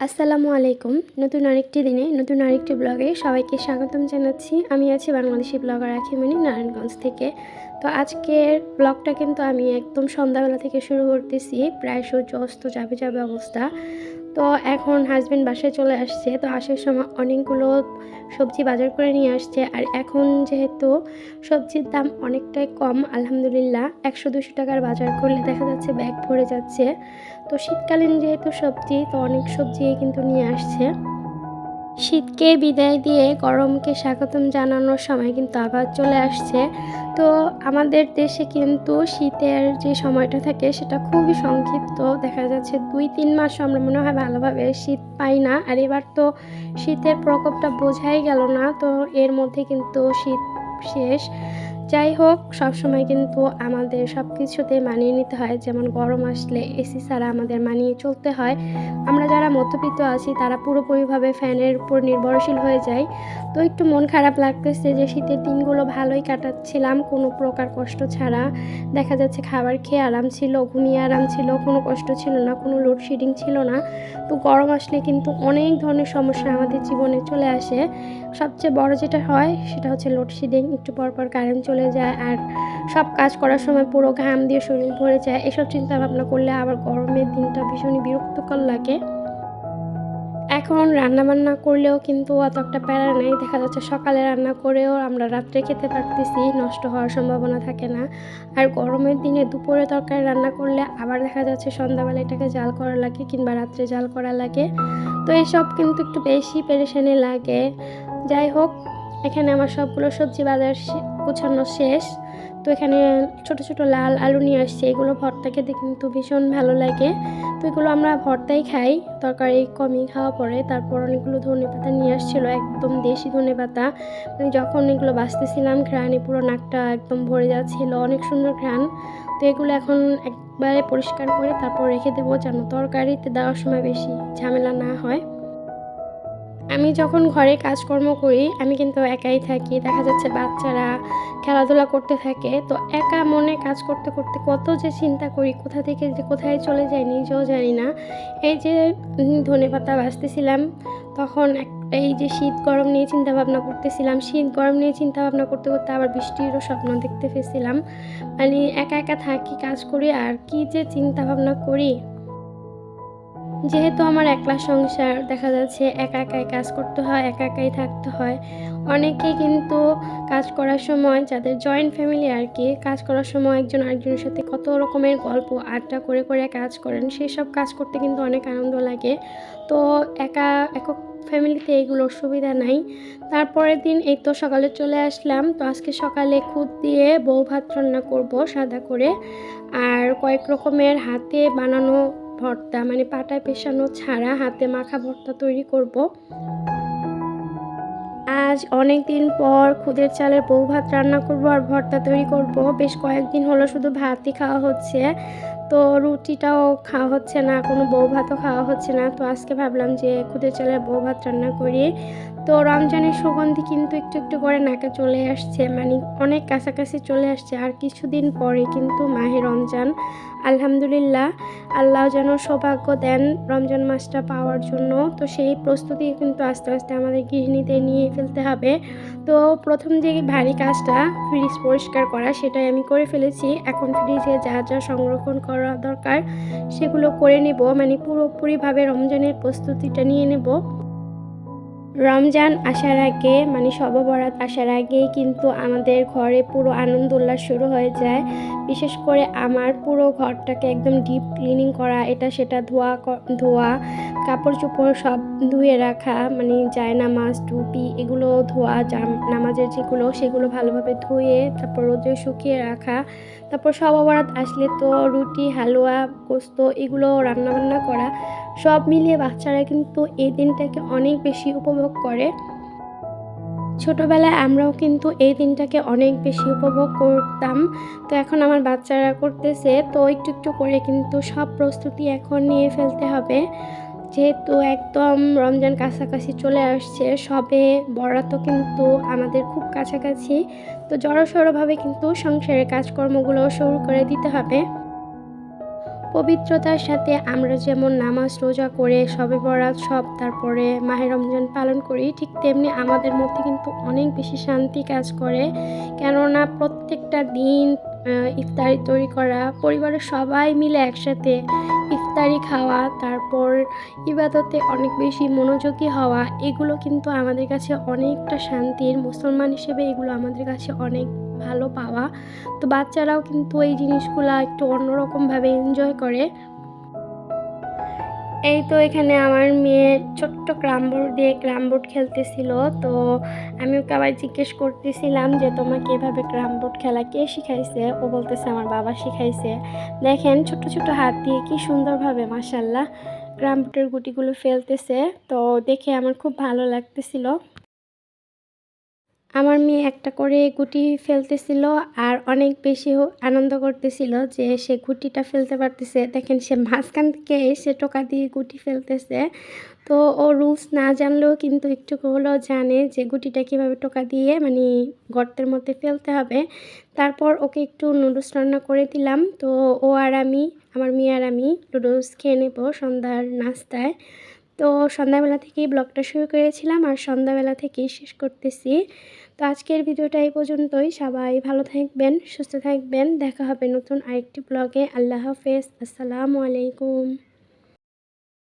আসসালামু আলাইকুম। নতুন আরেকটি দিনে, নতুন আরেকটি ব্লগে সবাইকে স্বাগতম জানাচ্ছি। আমি আছি বাংলাদেশি ব্লগার আখিমণি নারায়ণগঞ্জ থেকে। তো আজকের ব্লগটা কিন্তু আমি একদম সন্ধ্যাবেলা থেকে শুরু করতেছি। প্রায় সূর্য অস্ত যাবে যাবে অবস্থা। তো এখন হাজব্যান্ড বাসায় চলে আসছে। তো আসার সময় অনেকগুলো সবজি বাজার করে নিয়ে আসছে। আর এখন যেহেতু সবজির দাম অনেকটাই কম, আলহামদুলিল্লাহ, একশো দুশো টাকার বাজার করলে দেখা যাচ্ছে ব্যাগ ভরে যাচ্ছে। তো শীতকালীন যেহেতু সবজি, তো অনেক সবজি কিন্তু নিয়ে আসছে। শীতকে বিদায় দিয়ে গরমকে স্বাগতম জানানোর সময় কিন্তু আবার চলে আসছে। তো আমাদের দেশে কিন্তু শীতের যে সময়টা থাকে সেটা খুবই সংক্ষিপ্ত। দেখা যাচ্ছে দুই, তিন মাসও আমরা মনে হয় ভালোভাবে শীত পাই না। আর এবার তো শীতের প্রকোপটা বোঝাই গেল না। তো এর মধ্যে কিন্তু শীত শেষ। যাই হোক, সবসময় কিন্তু আমাদের সব কিছুতে মানিয়ে নিতে হয়। যেমন গরম আসলে এসি ছাড়া আমাদের মানিয়ে চলতে হয়। আমরা যারা মধ্যবিত্ত আছি, তারা পুরোপুরিভাবে ফ্যানের উপর নির্ভরশীল হয়ে যায় তো একটু মন খারাপ লাগতেছে যে শীতের দিনগুলো ভালোই কাটাচ্ছিলাম, কোনো প্রকার কষ্ট ছাড়া। দেখা যাচ্ছে খাবার খেয়ে আরাম ছিল, ঘুমিয়ে আরাম ছিল, কোনো কষ্ট ছিল না, কোনো লোডশেডিং ছিল না। তো গরম আসলে কিন্তু অনেক ধরনের সমস্যা আমাদের জীবনে চলে আসে। সবচেয়ে বড় যেটা হয়, সেটা হচ্ছে লোডশেডিং একটু পর পর কারেন্ট চলে যায় আর সব কাজ করার সময় পুরো ঘাম দিয়ে শরীর ভরে যায়। এসব চিন্তা ভাবনা করলে আবার গরমের দিনটা ভীষণই বিরক্তকর লাগে। এখন রান্না বান্না করলেও কিন্তু অত একটা প্যারা নেই। দেখা যাচ্ছে সকালে রান্না করেও আমরা রাত্রে খেতে পারতেছি, নষ্ট হওয়ার সম্ভাবনা থাকে না। আর গরমের দিনে দুপুরে তরকারি রান্না করলে আবার দেখা যাচ্ছে সন্ধ্যাবেলা এটাকে জাল করা লাগে কিংবা রাত্রে জাল করা লাগে। তো এসব কিন্তু একটু বেশি পেরেশানি লাগে। যাই হোক, এখানে আমার সবগুলো সবজি বাজার গুছানো শেষ। তো এখানে ছোট ছোট লাল আলু নিয়ে আসছে। এগুলো ভর্তা খেতে কিন্তু ভীষণ ভালো লাগে। তো এগুলো আমরা ভর্তাই খাই। তরকারি কমই খাওয়া পড়ে তারপর অনেকগুলো ধনে পাতা নিয়ে আসছিল, একদম দেশি ধনে পাতা। মানে যখন এগুলো বাঁচতেছিলাম, ঘ্রাণে পুরো নাকটা একদম ভরে যাচ্ছিল। অনেক সুন্দর ঘ্রাণ। তো এগুলো এখন একবারে পরিষ্কার করে তারপর রেখে দেবো যেন তরকারিতে দেওয়ার সময় বেশি ঝামেলা না হয়। আমি যখন ঘরে কাজকর্ম করি, আমি কিন্তু একাই থাকি। দেখা যাচ্ছে বাচ্চারা খেলাধুলা করতে থাকে। তো একা মনে কাজ করতে করতে কত যে চিন্তা করি, কোথা থেকে যে কোথায় চলে যাই নিজেও জানি না। এই যে ধনে পাতা বাঁচতেছিলাম তখন এই যে শীত গরম নিয়ে চিন্তা ভাবনা করতেছিলাম, শীত গরম নিয়ে চিন্তা ভাবনা করতে করতে আবার বৃষ্টিরও স্বপ্ন দেখতে পেয়েছিলাম। মানে একা একা থাকি, কাজ করি, আর কি যে চিন্তা ভাবনা করি যেহেতু আমার একলা সংসার, দেখা যাচ্ছে একা একাই কাজ করতে হয়, একা একাই থাকতে হয়। অনেকেই কিন্তু কাজ করার সময়, যাদের জয়েন্ট ফ্যামিলি আর কি, কাজ করার সময় একজন আরেকজনের সাথে কত রকমের গল্প, আড্ডা করে করে কাজ করেন সেই সব কাজ করতে কিন্তু অনেক আনন্দ লাগে। তো একা, একক ফ্যামিলিতে এইগুলোর সুবিধা নাই। তারপরের দিন এই তো সকালে চলে আসলাম। তো আজকে সকালে খুদ দিয়ে বউ ভাত রান্না করব সাদা করে। আর কয়েক রকমের হাতে বানানো ভর্তা মানে পাটায় পেশানো ছাড়া হাতে মাখা ভর্তা তৈরি করব। আজ অনেক দিন পর খুদের চালের বউ ভাত রান্না করব আর ভর্তা তৈরি করব। বেশ কয়েকদিন হলো শুধু ভাতই খাওয়া হচ্ছে। তো রুটিটাও খাওয়া হচ্ছে না, কোনো বউ ভাতও খাওয়া হচ্ছে না। তো আজকে ভাবলাম যে খুদের চালের বউ ভাত রান্না করি। তো রমজানের সুগন্ধি কিন্তু একটু একটু করে নাকে চলে আসছে মানে অনেক কাছাকাছি চলে আসছে আর কিছুদিন পরে কিন্তু মাহে রমজান। আলহামদুলিল্লাহ, আল্লাহ যেন সৌভাগ্য দেন রমজান মাসটা পাওয়ার জন্য। তো সেই প্রস্তুতি কিন্তু আস্তে আস্তে আমাদের গৃহিণীদের নিয়ে ফেলতে হবে। তো প্রথম যে ভারী কাজটা ফ্রিজ পরিষ্কার করা, সেটাই আমি করে ফেলেছি। এখন ফ্রিজে যা যা সংরক্ষণ করা দরকার, সেগুলো করে নেব। মানে পুরোপুরিভাবে রমজানের প্রস্তুতিটা নিয়ে নেব। রমজান আসার আগে মানে শববরাত আসার আগেই কিন্তু আমাদের ঘরে পুরো আনন্দ উল্লাস শুরু হয়ে যায়। বিশেষ করে আমার পুরো ঘরটাকে একদম ডিপ ক্লিনিং করা, এটা সেটা ধোয়া ধোয়া কাপড় চোপড় সব ধুয়ে রাখা মানে যায় নামাজ টুপি এগুলো ধোয়া, জাম, নামাজের যেগুলো সেগুলো ভালোভাবে ধুয়ে, তারপর রোদে শুকিয়ে রাখা, তারপর শববরাত আসলে তো রুটি, হালুয়া, পোস্ত এগুলো রান্নাবান্না করা, সব মিলিয়ে বাচ্চারা কিন্তু এই দিনটাকে অনেক বেশি উপভোগ করে। ছোটোবেলায় আমরাও কিন্তু এই দিনটাকে অনেক বেশি উপভোগ করতাম। তো এখন আমার বাচ্চারা করতেছে, তো একটু একটু করে কিন্তু সব প্রস্তুতি এখন নিয়ে ফেলতে হবে। যেহেতু একদম রমজান কাছাকাছি চলে আসছে, সবে বরাতও কিন্তু আমাদের খুব কাছাকাছি। তো জড়সড়ভাবে কিন্তু সংসারের কাজকর্মগুলো শুরু করে দিতে হবে। পবিত্রতার সাথে আমরা যেমন নামাজ রোজা করে সবে বরাত, সব তারপরে মাহের রমজান পালন করি, ঠিক তেমনি আমাদের মধ্যে কিন্তু অনেক বেশি শান্তি কাজ করে। কেননা প্রত্যেকটা দিন ইফতারি তৈরি করা, পরিবারের সবাই মিলে একসাথে ইফতারি খাওয়া, তারপর ইবাদতে অনেক বেশি মনোযোগী হওয়া, এগুলো কিন্তু আমাদের কাছে অনেকটা শান্তির। মুসলমান হিসেবে এগুলো আমাদের কাছে অনেক ভালো পাওয়া। তো বাচ্চারাও কিন্তু এই জিনিসগুলো একটু অন্যরকমভাবে এনজয় করে। এই তো এখানে আমার মেয়ে ছোট্ট ক্রামবোর্ড দিয়ে ক্রামবোর্ড খেলতেছিল। তো আমি ওকে আবার জিজ্ঞেস করতেছিলাম যে, তোমাকে এভাবে ক্রামবোর্ড খেলা কে শিখাইছে? ও বলতেছে, আমার বাবা শিখাইছে। দেখেন ছোট ছোট হাত দিয়ে কি সুন্দরভাবে মাসাল্লাহ ক্রামবোর্ডের গুটিগুলো ফেলতেছে। তো দেখে আমার খুব ভালো লাগতেছিল। আমার মেয়ে একটা করে গুটি ফেলতেছিল আর অনেক বেশি আনন্দ করতেছিল যে সে গুটিটা ফেলতে পারতেছে। দেখেন সে মাঝখান থেকে সে টোকা দিয়ে গুটি ফেলতেছে। তো ও রুলস না জানলেও কিন্তু একটু হলেও জানে যে গুটিটা কীভাবে টোকা দিয়ে মানে গর্তের মধ্যে ফেলতে হবে। তারপর ওকে একটু নুডলস রান্না করে দিলাম। তো ও আর আমি, আমার মেয়ে আর আমি নুডলস খেয়ে নেব সন্ধ্যার নাস্তায়। তো সন্ধ্যাবেলা থেকেই ব্লগটা শুরু করেছিলাম আর সন্ধ্যাবেলা থেকেই শেষ করতেছি। তো আজকের ভিডিওটা এই পর্যন্তই। সবাই ভালো থাকবেন, সুস্থ থাকবেন। দেখা হবে নতুন আরেকটি ব্লগে। আল্লাহ হাফেজ। আসসালামু আলাইকুম।